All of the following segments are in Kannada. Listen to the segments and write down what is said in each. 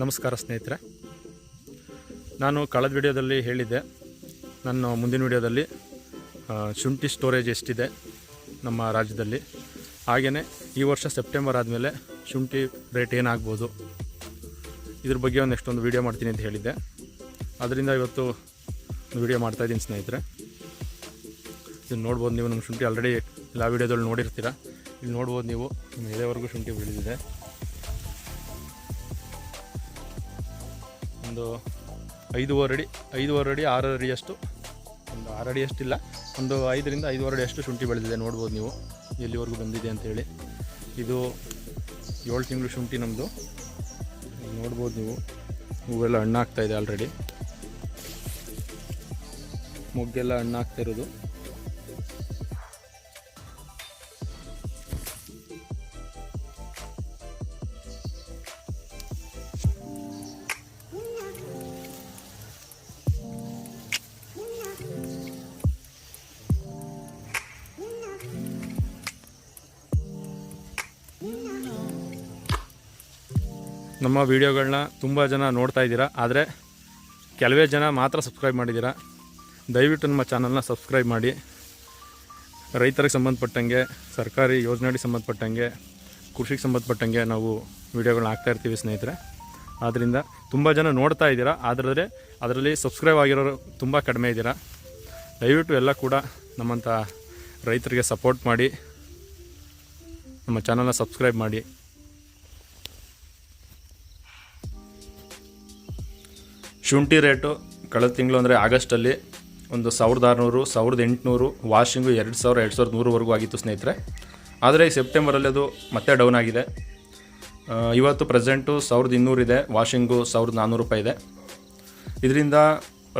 ನಮಸ್ಕಾರ ಸ್ನೇಹಿತರೆ. ನಾನು ಕಳೆದ ವಿಡಿಯೋದಲ್ಲಿ ಹೇಳಿದ್ದೆ, ನನ್ನ ಮುಂದಿನ ವಿಡಿಯೋದಲ್ಲಿ ಶುಂಠಿ ಸ್ಟೋರೇಜ್ ಎಷ್ಟಿದೆ ನಮ್ಮ ರಾಜ್ಯದಲ್ಲಿ. ಹಾಗೆಯೇ ಈ ವರ್ಷ ಸೆಪ್ಟೆಂಬರ್ ಆದಮೇಲೆ ಶುಂಠಿ ರೇಟ್ ಏನಾಗ್ಬೋದು, ಇದ್ರ ಬಗ್ಗೆ ಒಂದು ನೆಕ್ಸ್ಟ್ ವಿಡಿಯೋ ಮಾಡ್ತೀನಿ ಅಂತ ಹೇಳಿದ್ದೆ. ಅದರಿಂದ ಇವತ್ತು ಒಂದು ಮಾಡ್ತಾ ಮಾಡ್ತಾಯಿದ್ದೀನಿ ಸ್ನೇಹಿತರೆ. ಇದನ್ನು ನೋಡ್ಬೋದು ನೀವು, ನಮ್ಮ ಶುಂಠಿ ಆಲ್ರೆಡಿ ಎಲ್ಲ ವಿಡಿಯೋದಲ್ಲಿ ನೋಡಿರ್ತೀರ. ಇಲ್ಲಿ ನೋಡ್ಬೋದು ನೀವು, ನಿಮ್ಮ ಎದೆವರೆಗೂ ಶುಂಠಿ ಬೆಳೆದಿದೆ. ಒಂದು ಐದೂವರೆ ಅಡಿ ಐದೂವರೆ ಅಡಿ ಆರು ಅಡಿಯಷ್ಟು ಒಂದು ಆರು ಅಷ್ಟಿಲ್ಲ ಒಂದು ಐದರಿಂದ ಐದೂವರೆ ಅಡಿ ಅಷ್ಟು ಶುಂಠಿ ಬೆಳೆದಿದೆ. ನೋಡ್ಬೋದು ನೀವು ಎಲ್ಲಿವರೆಗೂ ಬಂದಿದೆ ಅಂತೇಳಿ ಇದು ಏಳು ತಿಂಗಳು ಶುಂಠಿ ನಮ್ಮದು ನೋಡ್ಬೋದು ನೀವು. ಹೂವೆಲ್ಲ ಹಣ್ಣಾಗ್ತಾಯಿದೆ ಆಲ್ರೆಡಿ ಮೊಗ್ಗೆಲ್ಲ ಹಣ್ಣಾಗ್ತಾ ಇರೋದು. ನಮ್ಮ ವೀಡಿಯೋಗಳನ್ನ ತುಂಬ ಜನ ನೋಡ್ತಾ ಇದ್ದೀರಾ, ಆದರೆ ಕೆಲವೇ ಜನ ಮಾತ್ರ ಸಬ್ಸ್ಕ್ರೈಬ್ ಮಾಡಿದ್ದೀರಾ? ದಯವಿಟ್ಟು ನಮ್ಮ ಚಾನಲ್ನ ಸಬ್ಸ್ಕ್ರೈಬ್ ಮಾಡಿ. ರೈತರಿಗೆ ಸಂಬಂಧಪಟ್ಟಂಗೆ, ಸರ್ಕಾರಿ ಯೋಜನೆಗಳಿಗೆ ಸಂಬಂಧಪಟ್ಟಂಗೆ, ಕೃಷಿಗೆ ಸಂಬಂಧಪಟ್ಟಂಗೆ ನಾವು ವೀಡಿಯೋಗಳನ್ನ ಹಾಕ್ತಾ ಇರ್ತೀವಿ ಸ್ನೇಹಿತರೆ. ಆದ್ದರಿಂದ ತುಂಬ ಜನ ನೋಡ್ತಾ ಇದ್ದೀರಾ ಆದರೆ ಅದರಲ್ಲಿ ಸಬ್ಸ್ಕ್ರೈಬ್ ಆಗಿರೋರು ತುಂಬ ಕಡಿಮೆ ಇದ್ದೀರಾ. ದಯವಿಟ್ಟು ಎಲ್ಲ ಕೂಡ ನಮ್ಮಂಥ ರೈತರಿಗೆ ಸಪೋರ್ಟ್ ಮಾಡಿ, ನಮ್ಮ ಚಾನಲ್ನ ಸಬ್ಸ್ಕ್ರೈಬ್ ಮಾಡಿ. ಶುಂಠಿ ರೇಟು ಕಳೆದ ತಿಂಗಳು ಅಂದರೆ ಆಗಸ್ಟಲ್ಲಿ ಒಂದು ಸಾವಿರದ ಆರುನೂರು, ಸಾವಿರದ ಎಂಟುನೂರು, ವಾಷಿಂಗು ಎರಡು ಸಾವಿರ, ಎರಡು ಸಾವಿರದ ನೂರುವರೆಗೂ ಆಗಿತ್ತು ಸ್ನೇಹಿತರೆ. ಆದರೆ ಈ ಸೆಪ್ಟೆಂಬರಲ್ಲಿ ಅದು ಮತ್ತೆ ಡೌನ್ ಆಗಿದೆ. ಇವತ್ತು ಪ್ರೆಸೆಂಟು ಸಾವಿರದ ಇನ್ನೂರಿದೆ ವಾಷಿಂಗು ಸಾವಿರದ ನಾನ್ನೂರು ರೂಪಾಯಿ ಇದೆ. ಇದರಿಂದ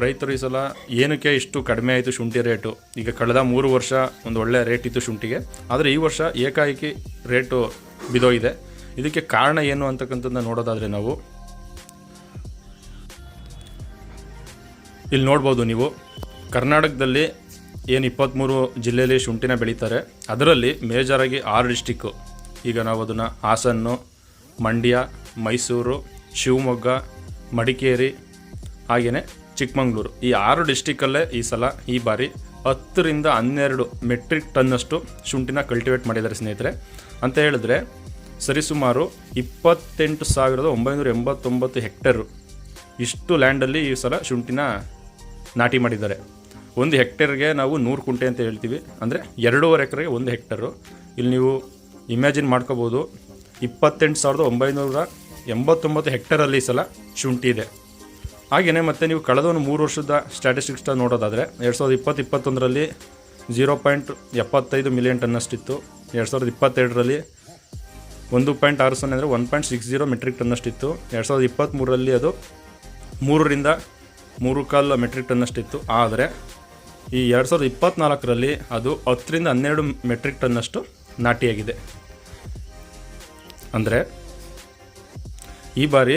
ರೈತರು ಈ ಸಲ ಏನಕ್ಕೆ ಇಷ್ಟು ಕಡಿಮೆ ಆಯಿತು ಶುಂಠಿ ರೇಟು? ಈಗ ಕಳೆದ ಮೂರು ವರ್ಷ ಒಂದು ಒಳ್ಳೆ ರೇಟ್ ಇತ್ತು ಶುಂಠಿಗೆ. ಆದರೆ ಈ ವರ್ಷ ಏಕಾಏಕಿ ರೇಟು ಬಿದೋಗಿದೆ. ಇದಕ್ಕೆ ಕಾರಣ ಏನು ಅಂತಕ್ಕಂಥದ್ದನ್ನ ನೋಡೋದಾದರೆ ನಾವು ಇಲ್ಲಿ ನೋಡ್ಬೋದು ನೀವು. ಕರ್ನಾಟಕದಲ್ಲಿ ಏನು ಇಪ್ಪತ್ತ್ಮೂರು ಜಿಲ್ಲೆಯಲ್ಲಿ ಶುಂಠಿನ ಬೆಳೀತಾರೆ. ಅದರಲ್ಲಿ ಮೇಜರಾಗಿ ಆರು ಡಿಸ್ಟಿಕ್ಕು ಈಗ ನಾವು ಅದನ್ನು ಹಾಸನ್ನು, ಮಂಡ್ಯ, ಮೈಸೂರು, ಶಿವಮೊಗ್ಗ, ಮಡಿಕೇರಿ ಹಾಗೆಯೇ ಚಿಕ್ಕಮಂಗ್ಳೂರು. ಈ ಆರು ಡಿಸ್ಟಿಕ್ಕಲ್ಲೇ ಈ ಸಲ ಈ ಬಾರಿ ಹತ್ತರಿಂದ ಹನ್ನೆರಡು ಮೆಟ್ರಿಕ್ ಟನ್ನಷ್ಟು ಶುಂಠಿನ ಕಲ್ಟಿವೇಟ್ ಮಾಡಿದ್ದಾರೆ ಸ್ನೇಹಿತರೆ. ಅಂತ ಹೇಳಿದ್ರೆ ಸರಿಸುಮಾರು ಇಪ್ಪತ್ತೆಂಟು ಸಾವಿರದ ಒಂಬೈನೂರ ಎಂಬತ್ತೊಂಬತ್ತು ಹೆಕ್ಟರು ಇಷ್ಟು ಲ್ಯಾಂಡಲ್ಲಿ ಈ ಸಲ ಶುಂಠಿನ ನಾಟಿ ಮಾಡಿದ್ದಾರೆ. ಒಂದು ಹೆಕ್ಟೇರ್ಗೆ ನಾವು ನೂರು ಕುಂಟೆ ಅಂತ ಹೇಳ್ತೀವಿ. ಅಂದರೆ ಎರಡೂವರೆ ಎಕರೆಗೆ ಒಂದು ಹೆಕ್ಟರು. ಇಲ್ಲಿ ನೀವು ಇಮ್ಯಾಜಿನ್ ಮಾಡ್ಕೋಬೋದು. ಇಪ್ಪತ್ತೆಂಟು ಸಾವಿರದ ಒಂಬೈನೂರ ಎಂಬತ್ತೊಂಬತ್ತು ಹೆಕ್ಟರಲ್ಲಿ ಈ ಸಲ ಶುಂಠಿ ಇದೆ. ಹಾಗೆಯೇ ಮತ್ತೆ ನೀವು ಕಳೆದ ಒಂದು ಮೂರು ವರ್ಷದ ಸ್ಟ್ಯಾಟಿಸ್ಟಿಕ್ಸ್ನ ನೋಡೋದಾದರೆ ಎರಡು ಸಾವಿರದ ಇಪ್ಪತ್ತು, ಇಪ್ಪತ್ತೊಂದರಲ್ಲಿ ಜೀರೋ ಪಾಯಿಂಟ್ ಎಪ್ಪತ್ತೈದು ಮಿಲಿಯನ್ ಟನ್ನಷ್ಟಿತ್ತು ಎರಡು ಸಾವಿರದ ಇಪ್ಪತ್ತೆರಡರಲ್ಲಿ ಒಂದು ಪಾಯಿಂಟ್ ಆರು ಸೊನ್ನೆ ಅಂದರೆ one point six zero metric ಟನ್ನಷ್ಟಿತ್ತು ಎರಡು ಸಾವಿರದ ಇಪ್ಪತ್ತ್ಮೂರರಲ್ಲಿ ಅದು ಮೂರರಿಂದ ಮೂರು ಕಾಲು ಮೆಟ್ರಿಕ್ ಟನ್ನಷ್ಟಿತ್ತು ಆದರೆ ಈ ಎರಡು ಸಾವಿರದ ಇಪ್ಪತ್ತ್ನಾಲ್ಕರಲ್ಲಿ ಅದು ಹತ್ತರಿಂದ ಹನ್ನೆರಡು ಮೆಟ್ರಿಕ್ ಟನ್ನಷ್ಟು ನಾಟಿಯಾಗಿದೆ. ಅಂದರೆ ಈ ಬಾರಿ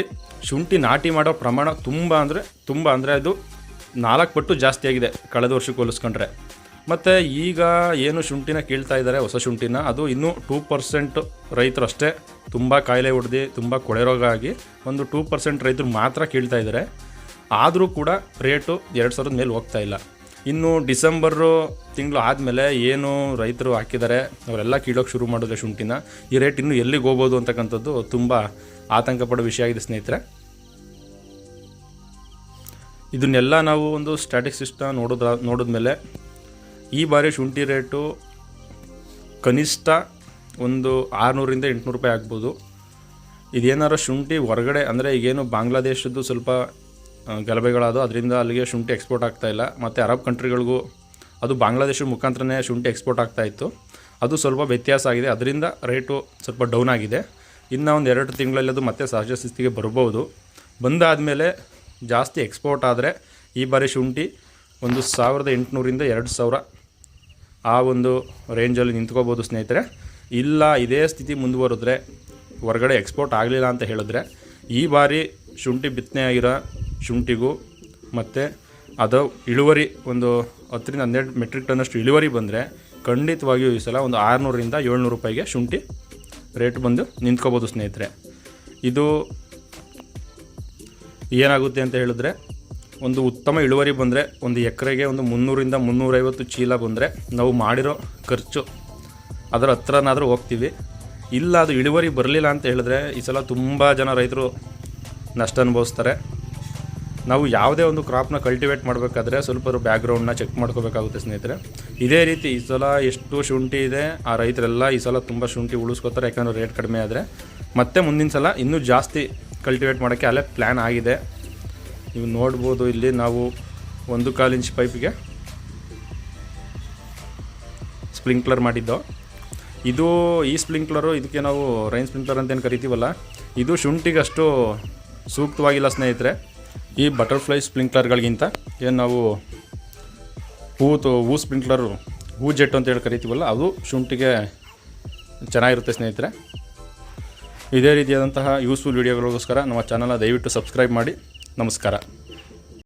ಶುಂಠಿ ನಾಟಿ ಮಾಡೋ ಪ್ರಮಾಣ ತುಂಬ ಅಂದರೆ ತುಂಬ ಅಂದರೆ ಅದು ನಾಲ್ಕು ಪಟ್ಟು ಜಾಸ್ತಿ ಆಗಿದೆ ಕಳೆದ ವರ್ಷಕ್ಕೆ ಹೋಲಿಸ್ಕೊಂಡ್ರೆ. ಮತ್ತು ಈಗ ಏನು ಶುಂಠಿನ ಕೀಳ್ತಾ ಇದ್ದಾರೆ ಹೊಸ ಶುಂಠಿನ, ಅದು ಇನ್ನೂ ಟೂ ಪರ್ಸೆಂಟ್ ರೈತರು ಅಷ್ಟೇ ತುಂಬ ಕಾಯಿಲೆ ಹೊಡೆದು ತುಂಬ ಕೊಳೆ ರೋಗ ಆಗಿ ಒಂದು ಟೂ ಪರ್ಸೆಂಟ್ ರೈತರು ಮಾತ್ರ ಕೀಳ್ತಾ ಇದ್ದಾರೆ. ಆದರೂ ಕೂಡ ರೇಟು ಎರಡು ಸಾವಿರದ ಮೇಲೆ ಹೋಗ್ತಾ ಇಲ್ಲ. ಇನ್ನು ಡಿಸೆಂಬರು ತಿಂಗಳು ಆದಮೇಲೆ ಏನು ರೈತರು ಹಾಕಿದ್ದಾರೆ, ಅವರೆಲ್ಲ ಕೀಳೋಕೆ ಶುರು ಮಾಡಿದ್ರೆ ಶುಂಠಿನ. ಈ ರೇಟ್ ಇನ್ನೂ ಎಲ್ಲಿಗೆ ಹೋಗ್ಬೋದು ಅಂತಕ್ಕಂಥದ್ದು ತುಂಬ ಆತಂಕ ಪಡೋ ವಿಷಯ ಆಗಿದೆ ಸ್ನೇಹಿತರೆ. ಇದನ್ನೆಲ್ಲ ನಾವು ಒಂದು ಸ್ಟ್ಯಾಟಿಸ್ಟಿಕ್ಸ್ನ ನೋಡೋದ ನೋಡಿದ್ಮೇಲೆ ಈ ಬಾರಿ ಶುಂಠಿ ರೇಟು ಕನಿಷ್ಠ ಒಂದು ಆರುನೂರಿಂದ ಎಂಟುನೂರು ರೂಪಾಯಿ ಆಗ್ಬೋದು. ಇದೇನಾರು ಶುಂಠಿ ಹೊರಗಡೆ ಅಂದರೆ ಈಗೇನು ಬಾಂಗ್ಲಾದೇಶದ್ದು ಸ್ವಲ್ಪ ಗಲಭೆಗಳಾದವು. ಅದರಿಂದ ಅಲ್ಲಿಗೆ ಶುಂಠಿ ಎಕ್ಸ್ಪೋರ್ಟ್ ಆಗ್ತಾ ಇಲ್ಲ. ಮತ್ತು ಅರಬ್ ಕಂಟ್ರಿಗಳಿಗೂ ಅದು ಬಾಂಗ್ಲಾದೇಶ ಮುಖಾಂತರನೇ ಶುಂಠಿ ಎಕ್ಸ್ಪೋರ್ಟ್ ಆಗ್ತಾ ಇತ್ತು. ಅದು ಸ್ವಲ್ಪ ವ್ಯತ್ಯಾಸ ಆಗಿದೆ. ಅದರಿಂದ ರೇಟು ಸ್ವಲ್ಪ ಡೌನ್ ಆಗಿದೆ. ಇನ್ನು ಒಂದು ಎರಡು ತಿಂಗಳಲ್ಲಿ ಅದು ಮತ್ತೆ ಸಹಜ ಸ್ಥಿತಿಗೆ ಬರ್ಬೋದು ಬಂದಾದಮೇಲೆ ಜಾಸ್ತಿ ಎಕ್ಸ್ಪೋರ್ಟ್ ಆದರೆ ಈ ಬಾರಿ ಶುಂಠಿ ಒಂದು ಸಾವಿರದ ಎಂಟುನೂರಿಂದ ಎರಡು ಸಾವಿರ ಆ ಒಂದು ರೇಂಜಲ್ಲಿ ನಿಂತ್ಕೋಬೋದು ಸ್ನೇಹಿತರೆ. ಇಲ್ಲ, ಇದೇ ಸ್ಥಿತಿ ಮುಂದುವರೆದ್ರೆ ಹೊರಗಡೆ ಎಕ್ಸ್ಪೋರ್ಟ್ ಆಗಲಿಲ್ಲ ಅಂತ ಹೇಳಿದ್ರೆ ಈ ಬಾರಿ ಶುಂಠಿ ಬಿತ್ತನೆ ಆಗಿರೋ ಶುಂಠಿಗೂ ಮತ್ತು ಅದು ಇಳುವರಿ ಒಂದು ಹತ್ತರಿಂದ ಹನ್ನೆರಡು ಮೆಟ್ರಿಕ್ ಟನ್ನಷ್ಟು ಇಳುವರಿ ಬಂದರೆ ಖಂಡಿತವಾಗಿಯೂ ಈ ಸಲ ಒಂದು ಆರುನೂರರಿಂದ ಏಳ್ನೂರು ರೂಪಾಯಿಗೆ ಶುಂಠಿ ರೇಟ್ ಬಂದು ನಿಂತ್ಕೋಬೋದು ಸ್ನೇಹಿತರೆ. ಇದು ಏನಾಗುತ್ತೆ ಅಂತ ಹೇಳಿದ್ರೆ ಒಂದು ಉತ್ತಮ ಇಳುವರಿ ಬಂದರೆ ಒಂದು ಎಕರೆಗೆ ಒಂದು ಮುನ್ನೂರಿಂದ ಮುನ್ನೂರೈವತ್ತು ಚೀಲ ಬಂದರೆ ನಾವು ಮಾಡಿರೋ ಖರ್ಚು ಅದರ ಹತ್ರನಾದರೂ ಹೋಗ್ತೀವಿ. ಇಲ್ಲ ಅದು ಇಳುವರಿ ಬರಲಿಲ್ಲ ಅಂತ ಹೇಳಿದ್ರೆ ಈ ಸಲ ತುಂಬ ಜನ ರೈತರು ನಷ್ಟ ಅನುಭವಿಸ್ತಾರೆ. ನಾವು ಯಾವುದೇ ಒಂದು ಕ್ರಾಪ್ನ ಕಲ್ಟಿವೇಟ್ ಮಾಡಬೇಕಾದ್ರೆ ಸ್ವಲ್ಪ ಬ್ಯಾಕ್ಗ್ರೌಂಡ್ನ ಚೆಕ್ ಮಾಡ್ಕೋಬೇಕಾಗುತ್ತೆ ಸ್ನೇಹಿತರೆ. ಇದೇ ರೀತಿ ಈ ಸಲ ಎಷ್ಟು ಶುಂಠಿ ಇದೆ, ಆ ರೈತರೆಲ್ಲ ಈ ಸಲ ತುಂಬ ಶುಂಠಿ ಉಳಿಸ್ಕೋತಾರೆ, ಯಾಕಂದರೆ ರೇಟ್ ಕಡಿಮೆ ಆದರೆ. ಮತ್ತೆ ಮುಂದಿನ ಸಲ ಇನ್ನೂ ಜಾಸ್ತಿ ಕಲ್ಟಿವೇಟ್ ಮಾಡೋಕ್ಕೆ ಅಲ್ಲೇ ಪ್ಲ್ಯಾನ್ ಆಗಿದೆ. ನೀವು ನೋಡ್ಬೋದು ಇಲ್ಲಿ ನಾವು ಒಂದು ಕಾಲು ಇಂಚ್ ಪೈಪ್ಗೆ ಸ್ಪ್ರಿಂಕ್ಲರ್ ಮಾಡಿದ್ದು. ಇದು ಈ ಸ್ಪ್ರಿಂಕ್ಲರು ಇದಕ್ಕೆ ನಾವು ರೈನ್ ಸ್ಪ್ರಿಂಕ್ಲರ್ ಅಂತೇನು ಕರಿತೀವಲ್ಲ, ಇದು ಶುಂಠಿಗಷ್ಟು ಸೂಕ್ತವಾಗಿಲ್ಲ ಸ್ನೇಹಿತರೆ. ಈ ಬಟರ್ಫ್ಲೈ ಸ್ಪ್ರಿಂಕ್ಲರ್ಗಳಿಗಿಂತ ಏನು ನಾವು ಹೂ ತೋ, ಹೂ ಸ್ಪ್ರಿಂಕ್ಲರು ಹೂ ಜೆಟ್ ಅಂತ ಹೇಳಿ ಕರಿತೀವಲ್ಲ, ಅದು ಶುಂಠಿಗೆ ಚೆನ್ನಾಗಿರುತ್ತೆ ಸ್ನೇಹಿತರೆ. ಇದೇ ರೀತಿಯಾದಂತಹ ಯೂಸ್ಫುಲ್ ವೀಡಿಯೋಗಳಿಗೋಸ್ಕರ ನಮ್ಮ ಚಾನಲ್ನ ದಯವಿಟ್ಟು ಸಬ್ಸ್ಕ್ರೈಬ್ ಮಾಡಿ. ನಮಸ್ಕಾರ.